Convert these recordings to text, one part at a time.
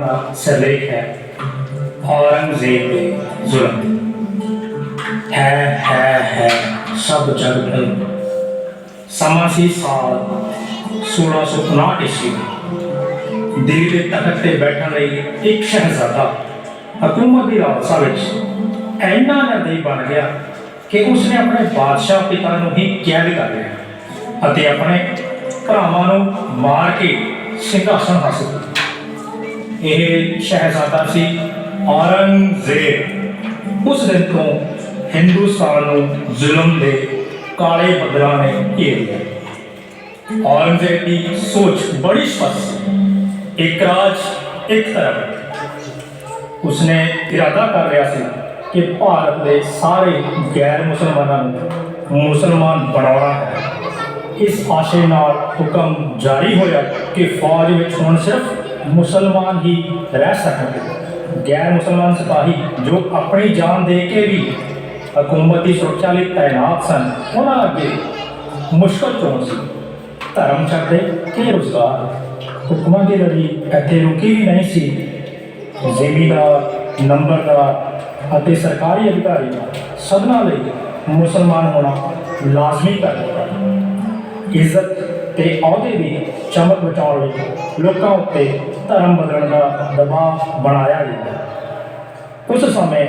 ਦਾ ਸਿਰਲੇਖ ਹੈ। ਔਰੰਗਜ਼ੇਬ ਦੇ ਜ਼ੁਲਮ। ਹੈ ਹੈ ਹੈ, ਸਭ ਜਗ ਭਰ। ਸਮਾਂ ਸੀ ਸਾਲ 1659 ਈਸਵੀ ਦਿੱਲੀ ਦੇ ਤਖਤ ਤੇ ਬੈਠਣ ਲਈ ਇੱਕ ਸ਼ਹਿਜ਼ਾਦਾ ਹਕੂਮਤ ਦੀ ਰਾਜਸਾ ਵਿੱਚ ਇੰਨਾ ਨਿਰਦਈ ਬਣ ਗਿਆ ਕਿ ਉਸਨੇ ਆਪਣੇ ਬਾਦਸ਼ਾਹ ਪਿਤਾ ਨੂੰ ਹੀ ਕੈਦ ਕਰ ਲਿਆ ਅਤੇ ਆਪਣੇ ਭਰਾਵਾਂ ਨੂੰ ਮਾਰ ਕੇ ਸਿੰਘਾਸਨ ਹਾਸਲ ਕੀਤਾ। ਇਹ ਸ਼ਹਿਜ਼ਾਦਾ ਸੀ ਔਰੰਗਜ਼ੇਬ। ਉਸ ਦਿਨ ਤੋਂ ਹਿੰਦੁਸਤਾਨ ਨੂੰ ਜ਼ੁਲਮ ਦੇ ਕਾਲੇ ਬੱਦਲਾਂ ਨੇ ਘੇਰ ਲਿਆ। ਔਰੰਗਜ਼ੇਬ ਦੀ ਸੋਚ ਬੜੀ ਸਪਸ਼ਟ ਸੀ। ਇੱਕ ਰਾਜ ਇੱਕ ਤਰਫ ਉਸਨੇ ਇਰਾਦਾ ਕਰ ਲਿਆ ਸੀ ਕਿ ਭਾਰਤ ਦੇ ਸਾਰੇ ਗੈਰ ਮੁਸਲਮਾਨਾਂ ਨੂੰ ਮੁਸਲਮਾਨ ਬਣਾਉਣਾ ਹੈ। ਇਸ ਆਸ਼ੇ ਨਾਲ ਹੁਕਮ ਜਾਰੀ ਹੋਇਆ ਕਿ ਫੌਜ ਵਿੱਚ ਹੁਣ ਸਿਰਫ ਮੁਸਲਮਾਨ ਹੀ ਰਹਿ ਸਕਣਗੇ ਗੈਰ ਮੁਸਲਮਾਨ ਸਿਪਾਹੀ ਜੋ ਆਪਣੀ ਜਾਨ ਦੇ ਕੇ ਵੀ ਹਕੂਮਤ ਦੀ ਸੁਰੱਖਿਆ ਲਈ ਤਾਇਨਾਤ ਸਨ, ਉਹਨਾਂ ਅੱਗੇ ਮੁਸ਼ਕਲ ਚੋਣ ਸੀ। ਧਰਮ ਛੱਡੇ ਕਿ ਰੁਜ਼ਗਾਰ? ਹੁਕਮਾਂ ਦੀ ਲੜੀ ਇੱਥੇ ਰੁਕੀ ਵੀ ਨਹੀਂ ਸੀ। ਜ਼ਿਮੀਦਾਰ, ਨੰਬਰਦਾਰ ਅਤੇ ਸਰਕਾਰੀ ਅਧਿਕਾਰੀ ਸਭਨਾਂ ਲਈ ਮੁਸਲਮਾਨ ਹੋਣਾ ਲਾਜ਼ਮੀ ਕਰ ਦਿੱਤਾ ਇੱਜ਼ਤ ਤੇ ਅਹੁਦੇ ਦੀ ਚਮਕ ਬਚਾਉਣ ਲਈ ਲੋਕਾਂ ਉੱਤੇ ਧਰਮ ਬਦਲਣ ਦਾ ਦਬਾਅ ਬਣਾਇਆ ਗਿਆ। ਉਸ ਸਮੇਂ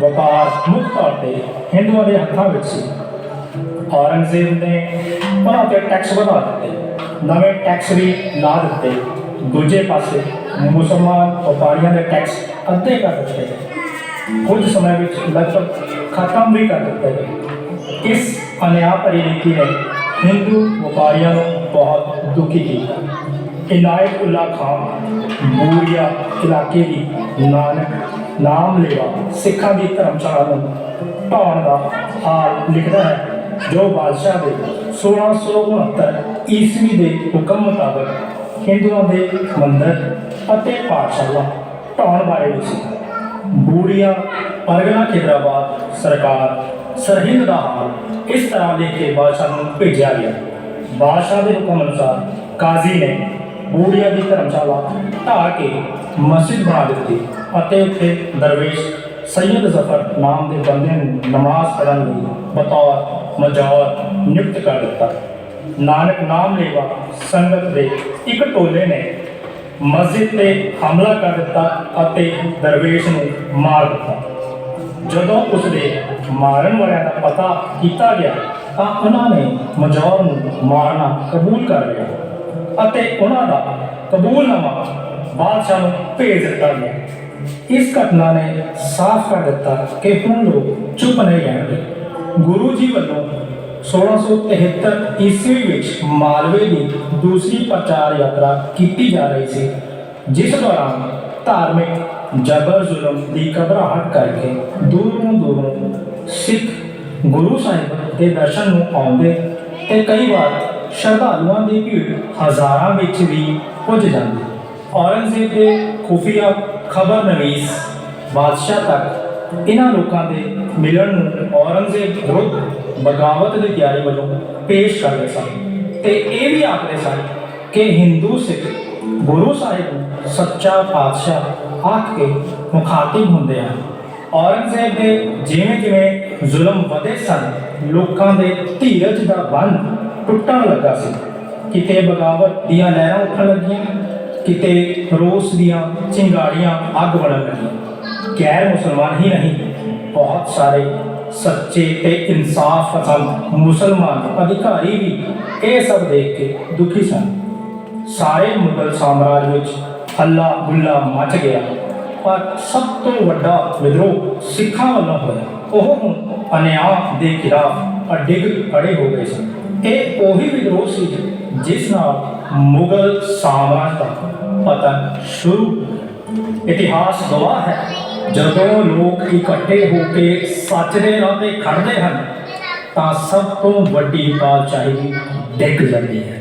ਵਪਾਰ ਮੁੱਖ ਤੌਰ ਤੇ ਹਿੰਦੂਆਂ ਦੇ ਹੱਥਾਂ ਵਿੱਚ ਸੀ। ਔਰੰਗਜ਼ੇਬ ਨੇ ਉਹਨਾਂ ਤੇ ਟੈਕਸ ਵਧਾ ਦਿੱਤੇ। ਨਵੇਂ ਟੈਕਸ ਵੀ ਲਾ ਦਿੱਤੇ। ਦੂਜੇ ਪਾਸੇ ਮੁਸਲਮਾਨ ਵਪਾਰੀਆਂ ਦੇ ਟੈਕਸ ਅੱਧੇ ਕਰ ਦਿੱਤੇ। ਕੁਝ ਸਮੇਂ ਵਿੱਚ ਲਗਭਗ ਖਤਮ ਵੀ ਕਰ ਦਿੱਤੇ। ਗਏ ਇਸ ਅਨਿਆਂ ਭਰੀ ਨੀਤੀ ਨੇ ਹਿੰਦੂ ਵਪਾਰੀਆਂ ਨੂੰ ਬਹੁਤ ਦੁਖੀ ਕੀਤਾ। ਇਨਾਇਤ ਖਾਨ, ਬੂਰੀਆ ਇਲਾਕੇ ਦੀ ਨਾਨਕ ਨਾਮ ਲੇਵਾ ਸਿੱਖਾਂ ਦੀ ਧਰਮਸ਼ਾਲਾ ਨੂੰ ਢਾਉਣ ਦਾ ਹਾਲ ਲਿਖਦਾ ਹੈ, ਜੋ ਬਾਦਸ਼ਾਹ ਦੇ 1669 ਈਸਵੀ ਦੇ ਹੁਕਮ ਮੁਤਾਬਕ ਹਿੰਦੂਆਂ ਦੇ ਮੰਦਰ ਅਤੇ ਪਾਠਸ਼ਾਲਾ ਢਾਉਣ ਬਾਰੇ ਵੀ ਸੀ ਬੂੜੀਆਂ ਪਰਗਨਾ ਖਿਦਰਾਬਾਦ ਸਰਕਾਰ ਸਰਹਿੰਦ ਦਾ ਹਾਲ ਇਸ ਤਰ੍ਹਾਂ ਲਿਖ ਕੇ ਬਾਦਸ਼ਾਹ ਨੂੰ ਭੇਜਿਆ ਗਿਆ। ਬਾਦਸ਼ਾਹ ਦੇ ਹੁਕਮ ਅਨੁਸਾਰ ਕਾਜ਼ੀ ਨੇ ਬੂੜੀਆ ਦੀ ਧਰਮਸ਼ਾਲਾ ਢਾਹ ਕੇ ਮਸਜਿਦ ਬਣਾ ਦਿੱਤੀ ਅਤੇ ਉੱਥੇ ਦਰਵੇਸ਼ ਸੈਯਦ ਜ਼ਫਰ ਨਾਮ ਦੇ ਬੰਦੇ ਨੂੰ ਨਮਾਜ਼ ਪੜ੍ਹਨ ਲਈ ਬਤੌਰ ਮਜੌਰ ਨਿਯੁਕਤ ਕਰ ਦਿੱਤਾ। ਨਾਨਕ ਨਾਮ ਲੇਵਾ ਸੰਗਤ ਦੇ ਇੱਕ ਟੋਲੇ ਨੇ ਮਸਜਿਦ ਤੇ ਹਮਲਾ ਕਰ ਦਿੱਤਾ ਅਤੇ ਦਰਵੇਸ਼ ਨੂੰ ਮਾਰ ਦਿੱਤਾ। ਜਦੋਂ ਉਸ ਦੇ ਮਾਰਨ ਵਾਲਿਆਂ ਦਾ ਪਤਾ ਕੀਤਾ ਗਿਆ, ਤਾਂ ਉਹਨਾਂ ਨੇ ਮਜੌਰ ਨੂੰ ਮਾਰਨਾ ਕਬੂਲ ਕਰ ਲਿਆ ਅਤੇ ਉਹਨਾਂ ਦਾ ਕਬੂਲਨਾਮਾ ਬਾਦਸ਼ਾਹ ਨੂੰ ਭੇਜ ਦਿੱਤਾ ਗਿਆ। ਇਸ ਘਟਨਾ ਨੇ ਸਾਫ਼ ਕਰ ਦਿੱਤਾ ਕਿ ਹੁਣ ਲੋਕ ਚੁੱਪ ਨਹੀਂ ਰਹਿਣਗੇ। ਗੁਰੂ ਜੀ ਵੱਲੋਂ 1673 ਈਸਵੀ ਵਿੱਚ ਮਾਲਵੇ ਦੀ ਦੂਸਰੀ ਪ੍ਰਚਾਰ ਯਾਤਰਾ ਕੀਤੀ ਜਾ ਰਹੀ ਸੀ, ਜਿਸ ਦੌਰਾਨ ਧਾਰਮਿਕ ਜਬਰ ਜ਼ੁਲਮ ਦੀ ਘਬਰਾਹਟ ਕਰਕੇ ਦੂਰੋਂ ਦੂਰੋਂ ਸਿੱਖ ਗੁਰੂ ਸਾਹਿਬ ਦੇ ਦਰਸ਼ਨ ਨੂੰ ਆਉਂਦੇ ਤੇ ਕਈ ਵਾਰ ਸ਼ਰਧਾਲੂਆਂ ਦੀ ਭੀੜ ਹਜ਼ਾਰਾਂ ਵਿੱਚ ਵੀ ਪੁੱਜ ਜਾਂਦੀ। ਔਰੰਗਜ਼ੇਬ ਦੇ ਖੁਫੀਆ ਖਬਰ ਬਾਦਸ਼ਾਹ ਤੱਕ ਇਹਨਾਂ ਲੋਕਾਂ ਦੇ ਮਿਲਣ ਨੂੰ ਔਰੰਗਜ਼ੇਬ ਵਿਰੁੱਧ ਬਗਾਵਤ ਦੀ ਤਿਆਰੀ ਵੱਲੋਂ ਪੇਸ਼ ਕਰਦੇ ਸਨ ਤੇ ਇਹ ਵੀ ਆਖਦੇ ਸਨ ਕਿ ਹਿੰਦੂ ਸਿੱਖ ਗੁਰੂ ਸਾਹਿਬ ਨੂੰ ਸੱਚਾ ਪਾਤਸ਼ਾਹ ਆਖ ਕੇ ਮੁਖਾਤਿਬ ਹੁੰਦੇ ਹਨ। ਔਰੰਗਜ਼ੇਬ ਦੇ ਜਿਵੇਂ ਜਿਵੇਂ ਜ਼ੁਲਮ ਵਧੇ ਸਨ, ਲੋਕਾਂ ਦੇ ਧੀਰਜ ਦਾ ਬੰਨ ਟੁੱਟਣ ਲੱਗਾ ਸੀ। ਕਿਤੇ ਬਗਾਵਤ ਦੀਆਂ ਲਹਿਰਾਂ ਉੱਠਣ ਲੱਗੀਆਂ, ਕਿਤੇ ਰੋਸ ਦੀਆਂ ਚਿੰਗਾੜੀਆਂ ਅੱਗ ਬਣਨ ਲੱਗੀਆਂ। ਗੈਰ ਮੁਸਲਮਾਨ ਹੀ ਨਹੀਂ, ਬਹੁਤ ਸਾਰੇ ਸੱਚੇ ਤੇ ਇਨਸਾਫ ਪਸੰਦ ਮੁਸਲਮਾਨ ਅਧਿਕਾਰੀ ਵੀ ਇਹ ਸਭ ਦੇਖ ਕੇ ਦੁਖੀ ਸਨ। ਸਾਰੇ ਮੁਗਲ ਸਾਮਰਾਜ ਵਿੱਚ ਹੱਲਾ ਗੁੱਲਾ ਮਚ ਗਿਆ। ਪਰ ਸਭ ਤੋਂ ਵੱਡਾ ਵਿਦਰੋਹ ਸਿੱਖਾਂ ਵੱਲੋਂ ਹੋਇਆ। ਉਹ ਹੁਣ ਅਨਿਆਂ ਦੇ ਖਿਲਾਫ ਅਡਿੱਗ ਖੜੇ ਹੋ ਗਏ ਸਨ। ਇਹ ਉਹੀ ਵਿਦਰੋਹ ਸੀ ਜਿਸ ਨਾਲ ਮੁਗਲ ਸਾਮਰਾਜ ਦਾ ਪਤਨ ਸ਼ੁਰੂ ਇਤਿਹਾਸ ਗਵਾਹ ਹੈ, ਜਦੋਂ ਲੋਕ ਇਕੱਠੇ ਹੋ ਕੇ ਸੱਚ ਦੇ ਰਾਹ ਤੇ ਖੜਦੇ ਹਨ, ਤਾਂ ਸਭ ਤੋਂ ਵੱਡੀ ਬਾਦਸ਼ਾਹੀ ਡਿੱਗ ਜਾਂਦੀ ਹੈ।